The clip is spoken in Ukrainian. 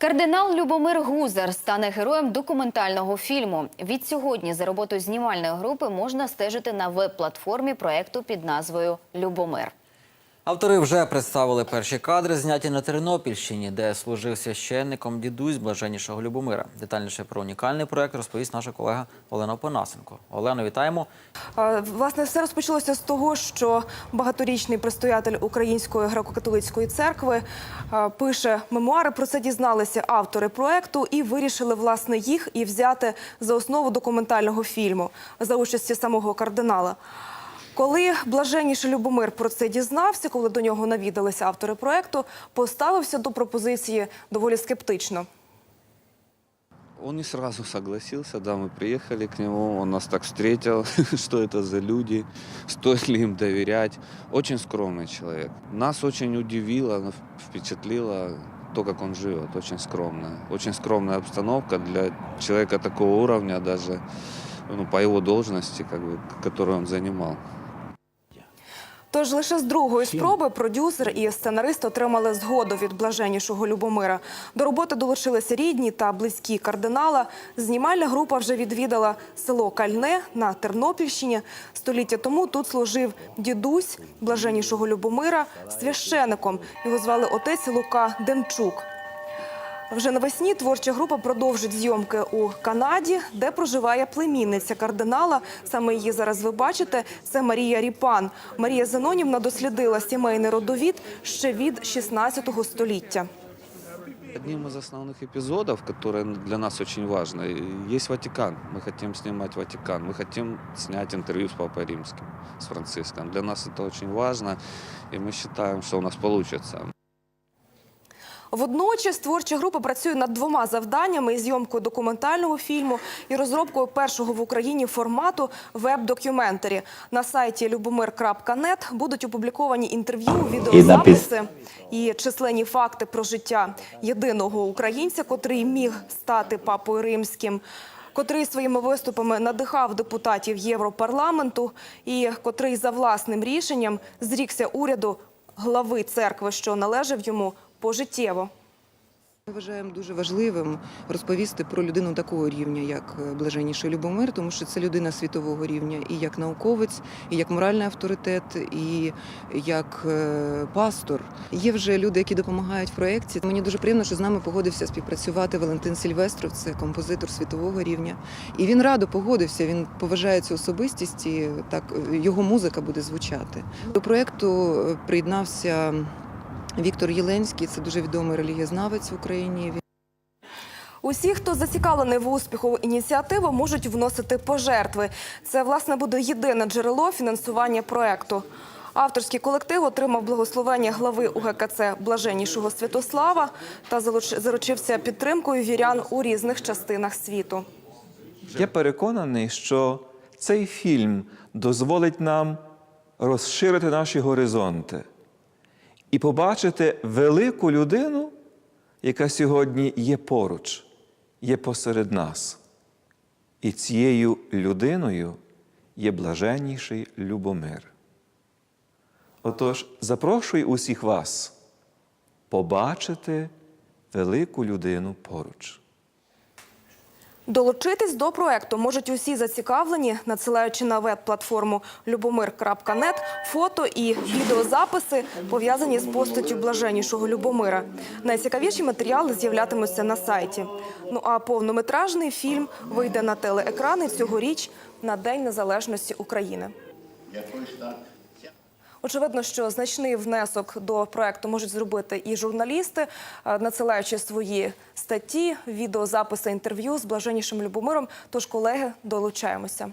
Кардинал Любомир Гузар стане героєм документального фільму. Від сьогодні за роботою знімальної групи можна стежити на веб-платформі проєкту під назвою Любомир. Автори вже представили перші кадри, зняті на Тернопільщині, де служив священником дідусь блаженнішого Любомира. Детальніше про унікальний проект розповість наша колега Олена Опанасенко. Олено, вітаємо. Власне, все розпочалося з того, що багаторічний предстоятель Української греко-католицької церкви пише мемуари. Про це дізналися автори проекту і вирішили власне їх і взяти за основу документального фільму за участі самого кардинала. Коли блаженніший Любомир про це дізнався, коли до нього навідалися автори проекту, поставився до пропозиції доволі скептично. Он не сразу согласился, да, мы приехали к нему, он нас так встретил, что это за люди, стоит ли им доверять. Очень скромный человек. Нас очень удивило, ну, впечатлило то, как он живет, очень скромно. Очень скромная обстановка для человека такого уровня, даже ну, по его должности, как бы, которую он занимал. Тож лише з другої спроби продюсер і сценарист отримали згоду від блаженнішого Любомира. До роботи долучилися рідні та близькі кардинала. Знімальна група вже відвідала село Кальне на Тернопільщині. Століття тому тут служив дідусь блаженнішого Любомира священиком. Його звали отець Лука Демчук. Вже навесні творча група продовжить зйомки у Канаді, де проживає племінниця кардинала. Саме її зараз ви бачите. Це Марія Ріпан. Марія Зенонівна дослідила сімейний родовід ще від 16 століття. Одним из основных эпизодов, которые для нас очень важно, есть Ватикан. Мы хотим снимать Ватикан. Мы хотим снять интервью с Папой Римским, с Франциском. Для нас это очень важно, и мы считаем, что у нас получится. Водночас творча група працює над двома завданнями зйомкою документального фільму і розробкою першого в Україні формату веб-докюментарі. На сайті любомир.нет будуть опубліковані інтерв'ю, відеозаписи і численні факти про життя єдиного українця, котрий міг стати папою римським. Котрий своїми виступами надихав депутатів Європарламенту, і котрий за власним рішенням зрікся уряду глави церкви, що належав йому пожиттєво. Ми вважаємо дуже важливим розповісти про людину такого рівня, як е, блаженніший Любомир, тому що це людина світового рівня і як науковець, і як моральний авторитет, і як е, пастор. Є вже люди, які допомагають в проєкті. Мені дуже приємно, що з нами погодився співпрацювати Валентин Сільвестров, це композитор світового рівня. І він радо погодився. Він поважає цю особистість, і так е, його музика буде звучати. До проєкту приєднався. Віктор Єленський це дуже відомий релігієзнавець в Україні. Усі, хто зацікавлений в успіху ініціативи, можуть вносити пожертви. Це, власне, буде єдине джерело фінансування проекту. Авторський колектив отримав благословення глави УГКЦ Блаженнішого Святослава та заручився підтримкою вірян у різних частинах світу. Я переконаний, що цей фільм дозволить нам розширити наші горизонти і побачити велику людину, яка сьогодні є поруч, є посеред нас. І цією людиною є блаженніший Любомир. Отож, запрошую усіх вас побачити велику людину поруч. Долучитись до проекту можуть усі зацікавлені, надсилаючи на веб-платформу любомир.нет фото і відеозаписи, пов'язані з постаттю блаженнішого Любомира. Найцікавіші матеріали з'являтимуться на сайті. Ну а повнометражний фільм вийде на телеекрани цьогоріч на День Незалежності України. Очевидно, що значний внесок до проекту можуть зробити і журналісти, е, надсилаючи свої статті, відеозаписи інтерв'ю з блаженнішим Любомиром. Тож, колеги, долучаємося.